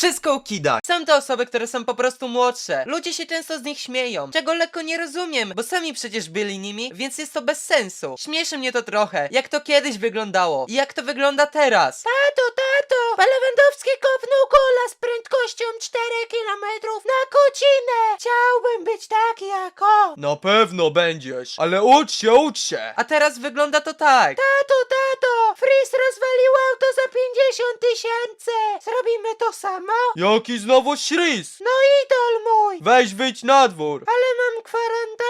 Wszystko o kidach. Są to osoby, które są po prostu młodsze. Ludzie się często z nich śmieją, czego lekko nie rozumiem, bo sami przecież byli nimi, więc jest to bez sensu. Śmieszy mnie to trochę, jak to kiedyś wyglądało i jak to wygląda teraz. Tato, tato! Lewandowski kopnął gola z prędkością 4 km na godzinę! Chciałbym być taki jak on! Na pewno będziesz, ale ucz się, ucz się. A teraz wygląda to tak. Tato, tato! Freeze rozwalił auto za 50 tysięcy! Zrobimy to samo? Jaki znowu śris? No idol mój! Weź wyjdź na dwór. Ale mam kwarantannę!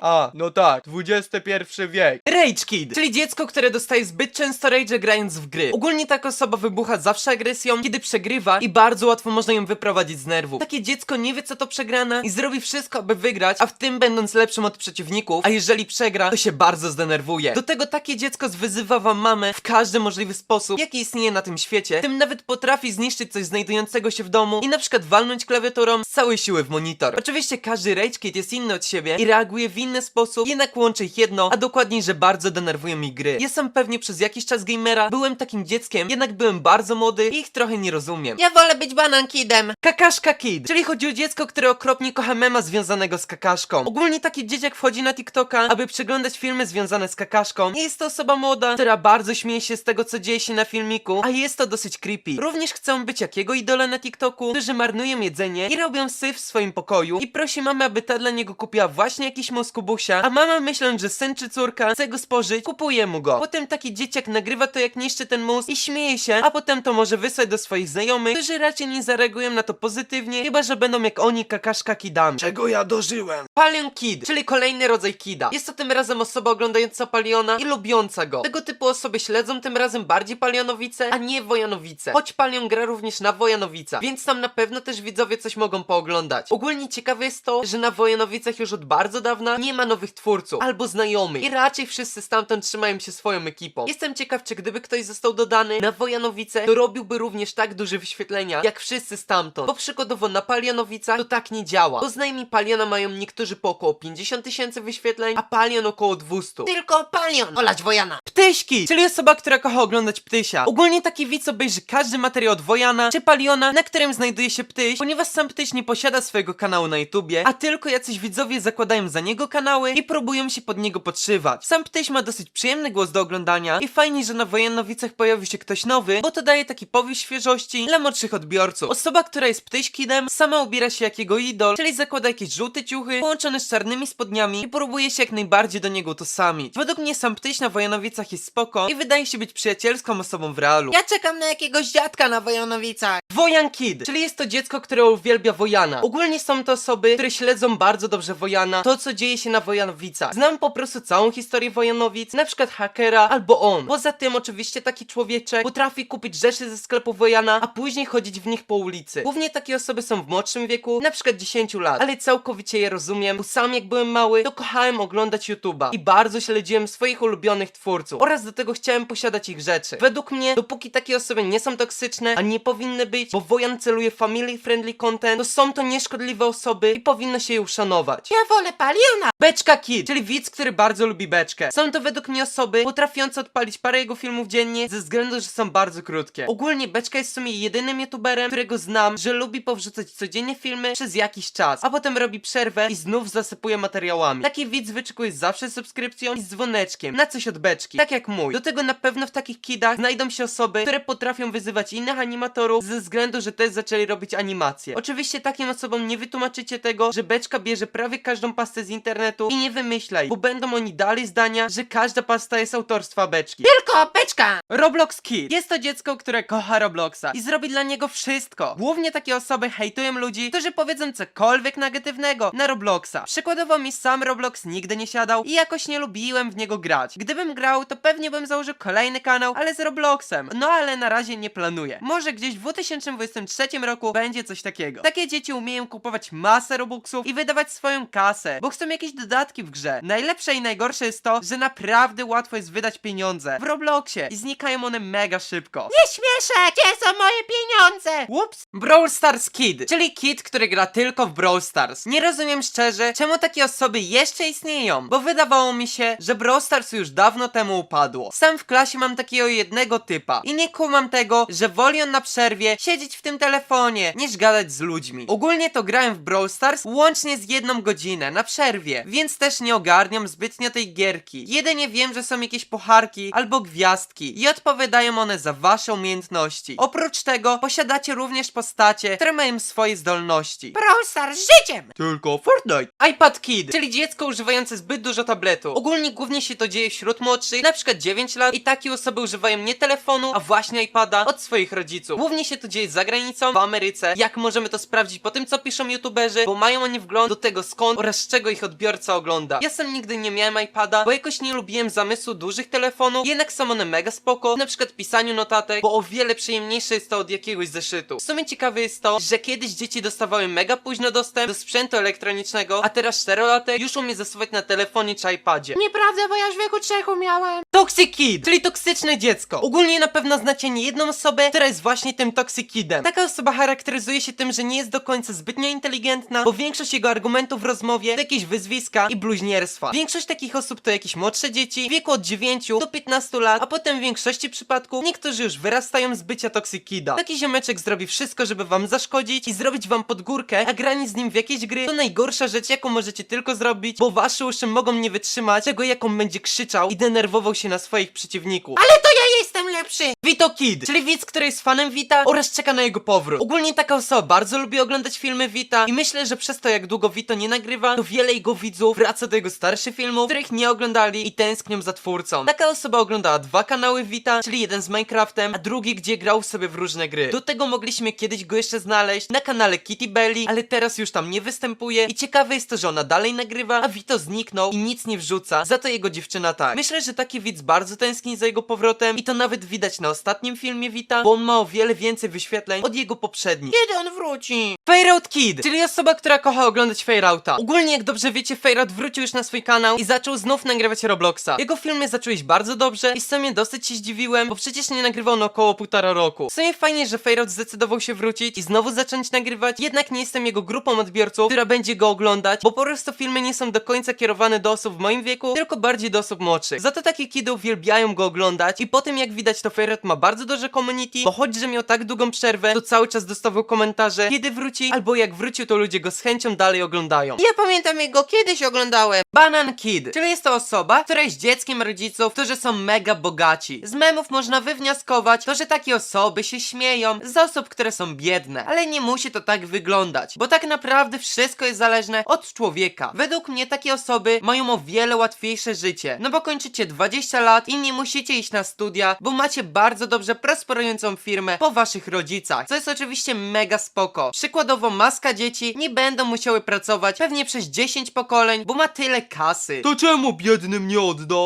A, no tak, XXI wiek. Rage Kid, czyli dziecko, które dostaje zbyt często rage grając w gry. Ogólnie taka osoba wybucha zawsze agresją, kiedy przegrywa i bardzo łatwo można ją wyprowadzić z nerwów. Takie dziecko nie wie co to przegrana i zrobi wszystko, aby wygrać, a w tym będąc lepszym od przeciwników, a jeżeli przegra, to się bardzo zdenerwuje. Do tego takie dziecko zwyzywa wam mamę w każdy możliwy sposób, jaki istnieje na tym świecie, tym nawet potrafi zniszczyć coś znajdującego się w domu i na przykład walnąć klawiaturą z całej siły w monitor. Oczywiście każdy rage kid jest inny od siebie i reaguje w inny sposób, jednak łączy ich jedno, a dokładniej, że bardzo denerwują mi gry. Ja sam pewnie przez jakiś czas gamera byłem takim dzieckiem, jednak byłem bardzo młody i ich trochę nie rozumiem. Ja wolę być banan kidem! Kakaszka Kid, czyli chodzi o dziecko, które okropnie kocha mema związanego z kakaszką. Ogólnie taki dzieciak wchodzi na TikToka, aby przeglądać filmy związane z kakaszką. I jest to osoba młoda, która bardzo śmieje się z tego, co dzieje się na filmiku, a jest to dosyć creepy. Również chcą być jak jego idole na TikToku, którzy marnują jedzenie i robią syf w swoim pokoju i prosi mamę, aby ta dla niego kupiła właśnie jakiś mózgubusia, a mama myśląc, że syn czy córka chce go spożyć, kupuje mu go. Potem taki dzieciak nagrywa to, jak niszczy ten mózg i śmieje się, a potem to może wysłać do swoich znajomych, którzy raczej nie zareagują na to pozytywnie, chyba że będą jak oni kakaszka kidami. Czego ja dożyłem? Palion Kid, czyli kolejny rodzaj kida. Jest to tym razem osoba oglądająca Paliona i lubiąca go. Tego typu osoby śledzą tym razem bardziej Palionowice, a nie Wojanowice. Choć Palion gra również na Wojanowicach, więc tam na pewno też widzowie coś mogą pooglądać. Ogólnie ciekawe jest to, że na Wojanowicach już od bardzo dawna nie ma nowych twórców albo znajomych i raczej wszyscy stamtąd trzymają się swoją ekipą. Jestem ciekaw, czy gdyby ktoś został dodany na Wojanowice, to robiłby również tak duże wyświetlenia, jak wszyscy stamtąd. Bo przykładowo na Palionowicach to tak nie działa. Bo znajmi Paliona mają niektórzy po około 50 tysięcy wyświetleń, a Palion około 200. Tylko palion! Olać Wojana! Ptyśki, czyli osoba, która kocha oglądać ptysia. Ogólnie taki widz obejrzy każdy materiał od Wojana czy Paliona, na którym znajduje się ptyś, ponieważ sam ptyś nie posiada swojego kanału na YouTubie, a tylko jacyś widzowie zakładają za niego kanały i próbują się pod niego podszywać. Sam ptyś ma dosyć przyjemny głos do oglądania i fajnie, że na Wojanowicach pojawił się ktoś nowy, bo to daje taki powiew świeżości dla młodszych odbiorców. Osoba, która jest ptyśkidem, sama ubiera się jak jego idol, czyli zakłada jakieś żółte ciuchy połączone z czarnymi spodniami i próbuje się jak najbardziej do niego utożsamić. Według mnie sam ptyś na Wojanowicach jest spoko i wydaje się być przyjacielską osobą w realu. Ja czekam na jakiegoś dziadka na Wojanowicach! Wojan Kid, czyli jest to dziecko, które uwielbia Wojana. Ogólnie są to osoby, które śledzą bardzo dobrze Wojana, to co dzieje się na Wojanowicach. Znam po prostu całą historię Wojanowic, na przykład hakera albo on. Poza tym oczywiście taki człowieczek potrafi kupić rzeczy ze sklepu Wojana, a później chodzić w nich po ulicy. Głównie takie osoby są w młodszym wieku, na przykład 10 lat, ale całkowicie je rozumiem, bo sam jak byłem mały, to kochałem oglądać YouTube'a i bardzo śledziłem swoich ulubionych twórców oraz do tego chciałem posiadać ich rzeczy. Według mnie, dopóki takie osoby nie są toksyczne, a nie powinny być, bo Wojan celuje family friendly content, to są to nieszkodliwe osoby i powinno się je uszanować. Ja wolę paliona! Beczka Kid, czyli widz, który bardzo lubi beczkę. Są to według mnie osoby potrafiące odpalić parę jego filmów dziennie ze względu, że są bardzo krótkie. Ogólnie Beczka jest w sumie jedynym youtuberem, którego znam, że lubi powrzucać codziennie filmy przez jakiś czas, a potem robi przerwę i znów zasypuje materiałami. Taki widz wyczekuje zawsze subskrypcją i dzwoneczkiem na coś od Beczki, tak jak mój. Do tego na pewno w takich kidach znajdą się osoby, które potrafią wyzywać innych animatorów ze względu, że też zaczęli robić animacje. Oczywiście takim osobom nie wytłumaczycie tego, że Beczka bierze prawie każdą pastę z internetu i nie wymyślaj, bo będą oni dali zdania, że każda pasta jest autorstwa Beczki. Tylko beczka! Roblox Kid. Jest to dziecko, które kocha Robloxa i zrobi dla niego wszystko. Głównie takie osoby hejtują ludzi, którzy powiedzą cokolwiek negatywnego na Robloxa. Przykładowo mi sam Roblox nigdy nie siadał i jakoś nie lubiłem w niego grać. Gdybym grał, to pewnie bym założył kolejny kanał, ale z Robloxem. No ale na razie nie planuję. Może gdzieś w 2023 roku będzie coś takiego. Takie dzieci umieją kupować masę Robuxów i wydawać swoją kasę, bo chcą jakieś dodatki w grze. Najlepsze i najgorsze jest to, że naprawdę łatwo jest wydać pieniądze w Robloxie i znikają one mega szybko. Nie śmieszę! Gdzie są moje pieniądze? Ups. Brawl Stars Kid, czyli kid, który gra tylko w Brawl Stars. Nie rozumiem szczerze, czemu takie osoby jeszcze istnieją, bo wydawało mi się, że Brawl Stars już dawno temu upadło. Sam w klasie mam takiego jednego typa i nie kumam tego, że woli on na przerwie siedzieć w tym telefonie, niż gadać z ludźmi. Ogólnie to grałem w Brawl Stars łącznie z jedną godzinę na przerwie, więc też nie ogarniam zbytnio tej gierki. Jedynie wiem, że są jakieś pocharki albo gwiazdki i odpowiadają one za wasze umiejętności. Oprócz tego posiadacie również postacie, które mają swoje zdolności. Brawl Stars życiem! Tylko Fortnite. iPad Kid, czyli dziecko używające zbyt dużo tabletu. Ogólnie głównie się to dzieje wśród młodszych, na przykład 9 lat i takie osoby używają nie telefonu, a właśnie iPada od swoich rodziców. Głównie się to dzieje za granicą, w Ameryce. Jak możemy to sprawdzić po tym, co piszą youtuberzy, bo mają oni wgląd do tego skąd oraz z czego ich odbiorca ogląda. Ja sam nigdy nie miałem iPada, bo jakoś nie lubiłem zamysłu dużych telefonów, jednak są one mega spoko, na przykład pisaniu notatek, bo o wiele przyjemniejsze jest to od jakiegoś zeszytu. W sumie ciekawe jest to, że kiedyś dzieci dostawały mega późno dostęp do sprzętu elektronicznego, a teraz 4 już umie zasuwać na telefonie czy iPadzie. Nieprawda, bo ja już w wieku trzech miałem. Toxic Kid, czyli toksyczne dziecko. Ogólnie na pewno znacie nie jedną osobę, która jest właśnie tym Toxic Kidem. Taka osoba charakteryzuje się tym, że nie jest do końca zbytnio inteligentna, bo większość jego argumentów w rozmowie to jakieś wyzwiska i bluźnierstwa. Większość takich osób to jakieś młodsze dzieci, w wieku od 9 do 15 lat, a potem w większości przypadków niektórzy już wyrastają z bycia Toxic Kida. Taki ziomeczek zrobi wszystko, żeby wam zaszkodzić i zrobić wam podgórkę, a granie z nim w jakieś gry to najgorsza rzecz, jaką możecie tylko zrobić, bo wasze uszy mogą nie wytrzymać tego, jaką będzie krzyczał i denerwował się na swoich przeciwników. Ale to ja jestem lepszy! Vito Kid, czyli widz, który jest fanem Vita oraz czeka na jego powrót. Ogólnie taka osoba bardzo lubi oglądać filmy Vita i myślę, że przez to jak długo Vito nie nagrywa, to wiele jego widzów wraca do jego starszych filmów, których nie oglądali i tęsknią za twórcą. Taka osoba oglądała dwa kanały Vita, czyli jeden z Minecraftem, a drugi, gdzie grał sobie w różne gry. Do tego mogliśmy kiedyś go jeszcze znaleźć na kanale Kitty Belly, ale teraz już tam nie występuje i ciekawe jest to, że ona dalej nagrywa, a Vito zniknął i nic nie wrzuca, za to jego dziewczyna tak. Myślę, że taki widz bardzo tęskni za jego powrotem i to nawet widać na ostatnim filmie Vita, bo on ma o wiele więcej wyświetleń od jego poprzednich. Kiedy on wróci? Fade Out Kid, czyli osoba, która kocha oglądać Fade Outa. Ogólnie, jak dobrze wiecie, Fade Out wrócił już na swój kanał i zaczął znów nagrywać Robloxa. Jego filmy zaczęły iść bardzo dobrze i w sumie dosyć się zdziwiłem, bo przecież nie nagrywał on około półtora roku. W sumie fajnie, że Fade Out zdecydował się wrócić i znowu zacząć nagrywać, jednak nie jestem jego grupą odbiorców, która będzie go oglądać, bo po prostu filmy nie są do końca kierowane do osób w moim wieku, tylko bardziej do osób młodszych. Za to takie kidy uwielbiają go oglądać i po tym jak widać to Out ma bardzo duże community, bo choć, że miał tak długą przerwę, to cały czas dostawał komentarze, kiedy wróci, albo jak wrócił, to ludzie go z chęcią dalej oglądają. Ja pamiętam jego kiedyś oglądałem. Banan Kid, czyli jest to osoba, która jest dzieckiem rodziców, którzy są mega bogaci. Z memów można wywnioskować to, że takie osoby się śmieją z osób, które są biedne, ale nie musi to tak wyglądać, bo tak naprawdę wszystko jest zależne od człowieka. Według mnie takie osoby mają o wiele łatwiejsze życie, no bo kończycie 20 lat i nie musicie iść na studia, bo macie bardzo dobrze prosperującą firmę po waszych rodzicach, co jest oczywiście mega spoko. Przykładowo maska dzieci nie będą musiały pracować pewnie przez 10 pokoleń, bo ma tyle kasy. To czemu biednym nie odda?